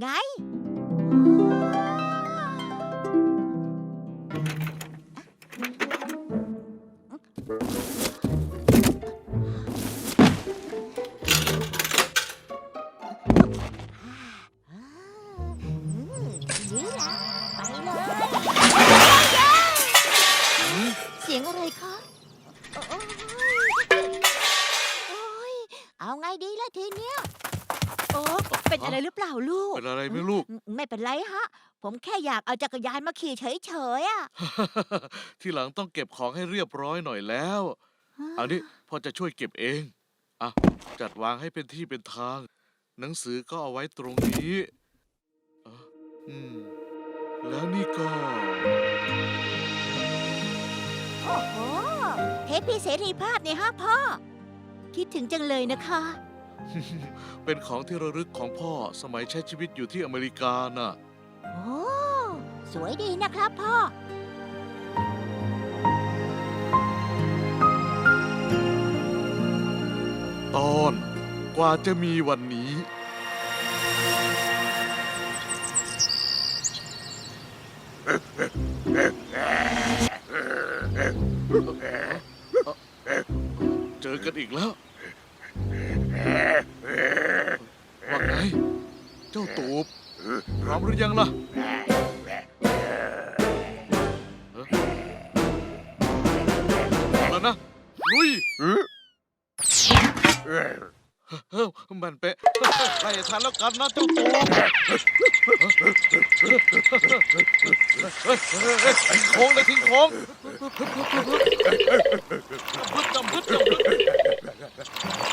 ไงนี่ล่ะไปเลยเสียงอะไรคะ โอ้ยโอ้ยเอาไงดีล่ะทีเนี้ยโอ้เป็นอะไรหรือเปล่าลูก เป็นอะไรไหม่ลูก ไม่เป็นไรฮะ ผมแค่อยากเอาจักรยานมาขี่เฉยๆอะ ทีหลังต้องเก็บของให้เรียบร้อยหน่อยแล้ว อันนี้พ่อจะช่วยเก็บเอง อะ จัดวางให้เป็นที่เป็นทาง หนังสือก็เอาไว้ตรงนี้อะอืม แล้วนี่ก็ โอ้โห เทปพี่เสรีภาพเนี่ยฮะพ่อ คิดถึงจังเลยนะคะ เป็นของที่ระลึกของพ่อสมัยใช้ชีวิตอยู่ที่อเมริกาน่ะ โอ้ สวยดีนะครับพ่อ ตอนกว่าจะมีวันนี้ เจอกันอีกแล้ว ยังล่ะแล้วนะลุยเฮ้ยมันเป๊ะไล่ทันแล้วกันนะเจ้าตูบทิ้งโค้งเลยทิ้งโค้งพึดจำพึดจำพึด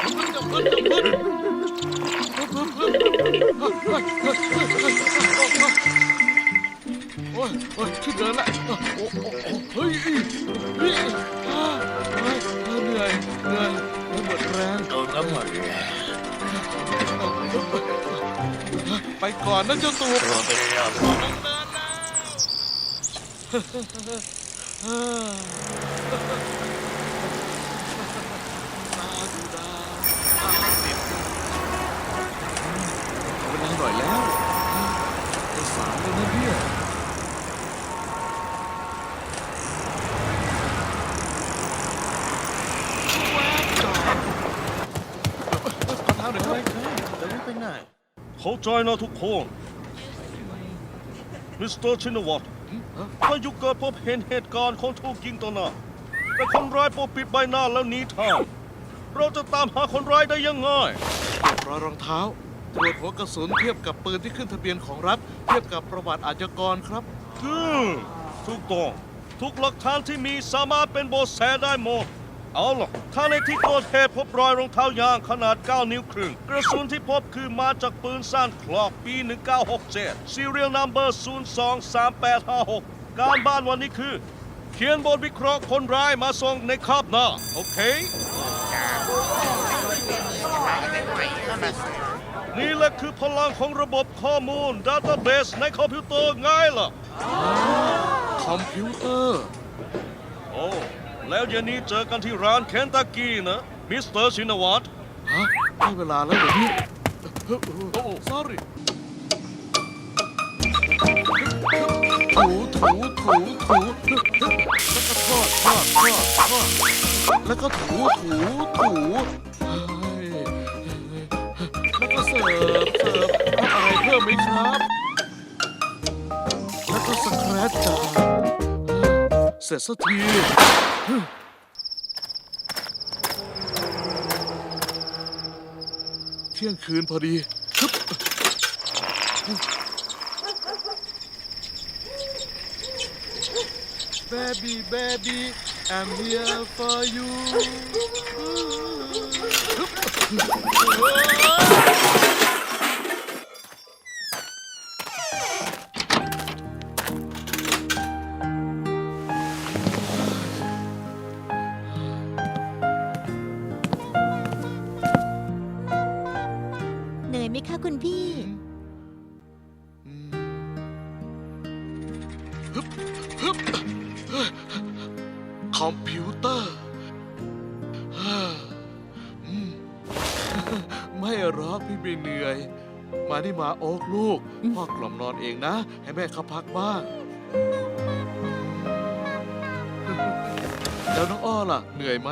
พึดจำพึดจำพึดโอ้ ยโอ้ยขึ้นเดินละโอ้โอ้โอ้เฮ้ยเฮ้ยอ่าเฮ้ยเหนื่อยเหนื่อยหมดแรงเอาน้ำมันไปก่อนนะเจ้าตัว ตัวไปแล้วเวลาหน่อยแล้วจะสามแล้วนะเนี่ยขอเท้าห น่อยครับจะไม่ไปไหนเข้าใจนะทุกคน มิสเตอร์ชินวัตถ้าอยู่เกิดพบเห็นเหตุการณ์คนถูกยิงต่อหน้าแต่คนร้ายปกปิดใบหน้าแล้วหนีทางเราจะตามหาคนร้ายได้ยังไงรอยรองเท้า ตรวจหัวกระสุนเทียบกับปืนที่ขึ้นทะเบียนของรัฐ เทียบกับประวัติอาชญากรครับอืมถูกต้องทุกหลักฐานที่มีสามารถเป็นเบาะแสได้หมด เอาล่ะถ้าในที่เกิดเหตุพบรอยรองเท้ายางขนาด 9 นิ้วครึ่ง กระสุนที่พบคือมาจากปืนสั้นคลอกปี 1967 serial number 023856 การบ้านวันนี้คือ เขียนบทวิเคราะห์คนร้ายมาส่งในคาบหน้า โอเค นี่แหละคือพลังของระบบข้อมูล Database ในคอมพิวเตอร์ไงล่ะ คอมพิวเตอร์ โอ้ แล้วเย็นนี้เจอกันที่ร้านเคนตักกี้นะ มิสเตอร์ชินวัตรฮะได้เวลาแล้วเหรอเนี่ยโอ้โอ้ sorry ถูถูถูถูแล้วก็ทอดทอดทอดทอดแล้วก็ถูถูถูเฮ้ยแล้วก็เสิร์ฟเสิร์ฟเอาอะไรเพิ่มไหมครับ เสร็จสักที เที่ยงคืนพอดีฮึบเบบี้เบบี้ I'm here for you เห มคะคุณพี่อืมฮึบฮึบคอมพิวเตอร์ฮ่าอืมไม่หรอกพี่ไม่เหนื่อย มานี่มาโอ๊กลูกอืมพ่อกล่อมนอนเองนะ ให้แม่เขาพักบ้าง แล้วน้องอ้อล่ะ เหนื่อยไหม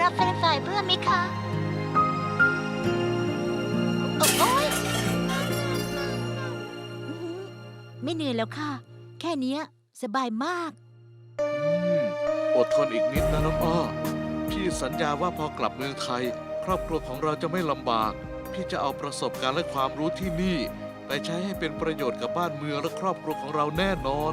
รับเฟรนช์ฟรายเพิ่มไหมคะ ไม่เหนื่อยแล้วค่ะ แค่เนี้ย สบายมาก อืมอดทนอีกนิดนะน้องอ้อ พี่สัญญาว่าพอกลับเมืองไทย ครอบครัวของเราจะไม่ลำบาก พี่จะเอาประสบการณ์และความรู้ที่นี่ ไปใช้ให้เป็นประโยชน์กับบ้านเมืองและครอบครัวของเราแน่นอน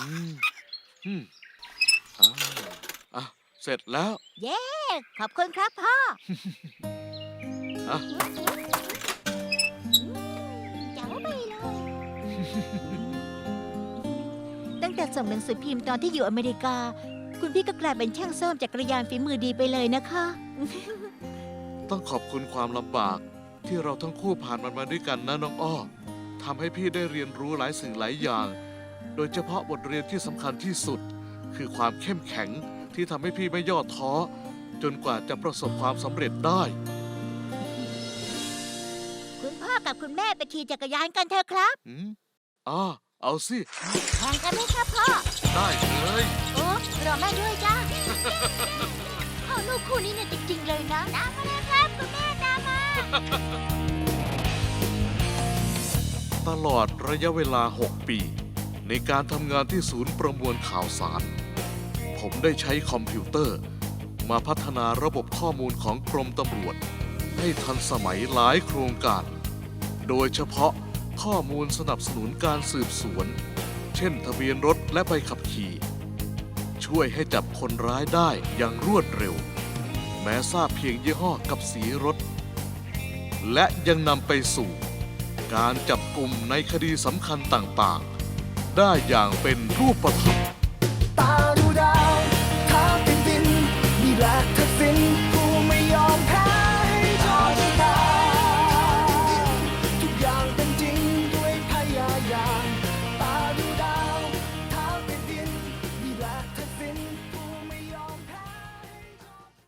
อืมอืมอ่าอะเสร็จแล้ว เย้ ขอบคุณครับพ่ออะ เจ๋วไปเลย ตั้งแต่ส่งหนังสือพิมพ์ตอนที่อยู่อเมริกา คุณพี่ก็กลายเป็นช่างซ่อมจักรยานฝีมือดีไปเลยนะคะ ต้องขอบคุณความลำบาก ที่เราทั้งคู่ผ่านมันมาด้วยกันนะน้องอ้อทำให้พี่ได้เรียนรู้หลายสิ่งหลายอย่าง โดยเฉพาะบทเรียนที่สำคัญที่สุด คือความเข้มแข็งที่ทำให้พี่ไม่ย่อท้อ จนกว่าจะประสบความสำเร็จได้ คุณพ่อกับคุณแม่ไปขี่จักรยานกันเถอะครับ อืมอ่าเอาสิ แข่งกันไหมครับพ่อ ได้เลย โอ้รอแม่ด้วยจ้า พ่อลูกคู่นี้เนี่ยจริง ๆ เลยนะตามมาเลยครับคุณแม่ตามมา ตลอดระยะเวลา 6 ปี ในการทำงานที่ศูนย์ประมวลข่าวสาร ผมได้ใช้คอมพิวเตอร์ มาพัฒนาระบบข้อมูลของกรมตำรวจ ให้ทันสมัยหลายโครงการ โดยเฉพาะข้อมูลสนับสนุนการสืบสวน เช่นทะเบียนรถและใบขับขี่ ช่วยให้จับคนร้ายได้อย่างรวดเร็ว แม้ทราบเพียงยี่ห้อกับสีรถ และยังนำไปสู่ การจับกลุ่มในคดีสำคัญต่างๆ ได้อย่างเป็นรูปธรรม ตาดูดาวเท้าเป็นดิน มีแหละทักษิณ